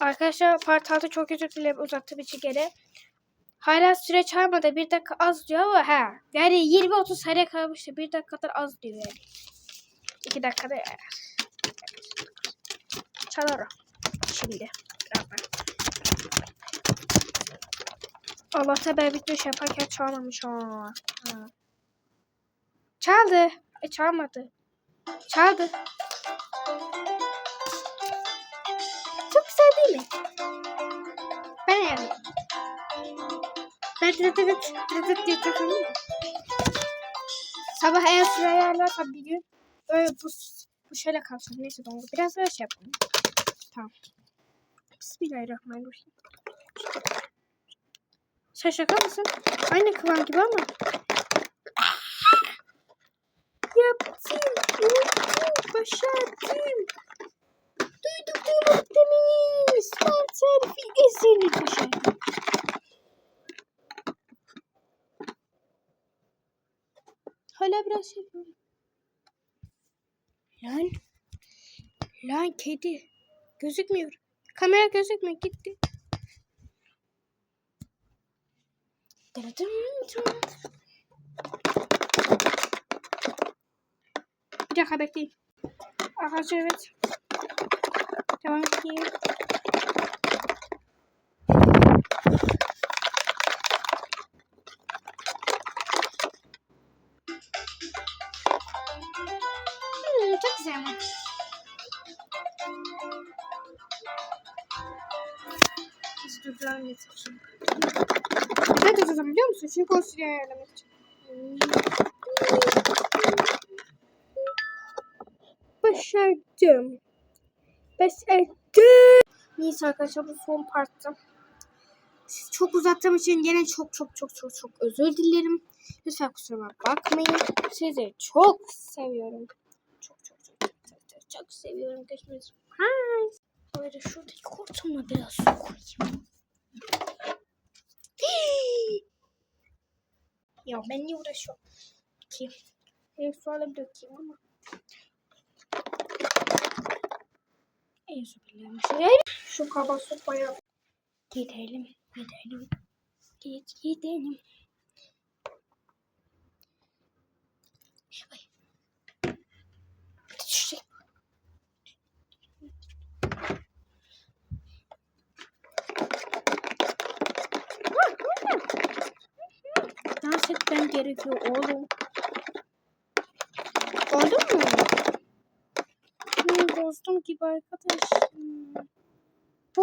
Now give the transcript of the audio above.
Arkadaşlar part 6 çok özür dilerim uzattığım için gene. Hala süre çalmadı. Bir dakika az diyor ama ha. Yani 20-30 saniye kalmıştı. Bir dakikadan az diyor yani. 2 dakikada yani. Çalar o. Şimdi. Allah'ta ben şey yaparken çalmamış o. Çaldı. E çalmadı. Çaldı. Değil mi? Ben yani. Dıt dıt dıt dıt dıt diye iyiyim. Sabah eğer süre ayarlarsam bir gün böyle bu, bu şöyle kalsın. Neyse dongu. Biraz böyle şey yapalım. Tamam. Bismillahirrahmanirrahim. Sen şaka mısın? Aynı kıvam gibi ama. Yaptım. Yaptım. Başardım. Duyduklarımı demeyi smart selfie eseri başardım. Hala biraz şey. Lan. Lan kedi. Gözükmüyor. Kamera gözükmüyor. Gitti. Dırıdım. Bir dakika bekleyin. Arkadaşlar evet. Edeyim. Hmm, çok güzel ama. Biz durduralım yeter. Neden durduralım biliyor musun? Çünkü o ayarlamak için. Başardım. Başardım. Neyse arkadaşlar bu son parttı. Sizi çok uzattığım için gene çok çok çok çok çok özür dilerim. Lütfen kusuruma bakmayın. Sizi çok seviyorum. Çok çok çok çok çok, çok, seviyorum. Görüşmek üzere. Hi. Böyle şuradaki hortumla biraz su koyayım. ya ben niye uğraşıyorum ki? Benim su alıp dökeyim ama. Bilen şey. Şu kaba sopaya gidelim. Gidelim. Git gidelim. Ay. Düşecek. Dans etmem gerekiyor oğlum. Oldu mu? Hmm, dostum gibi arkadaş. Hmm.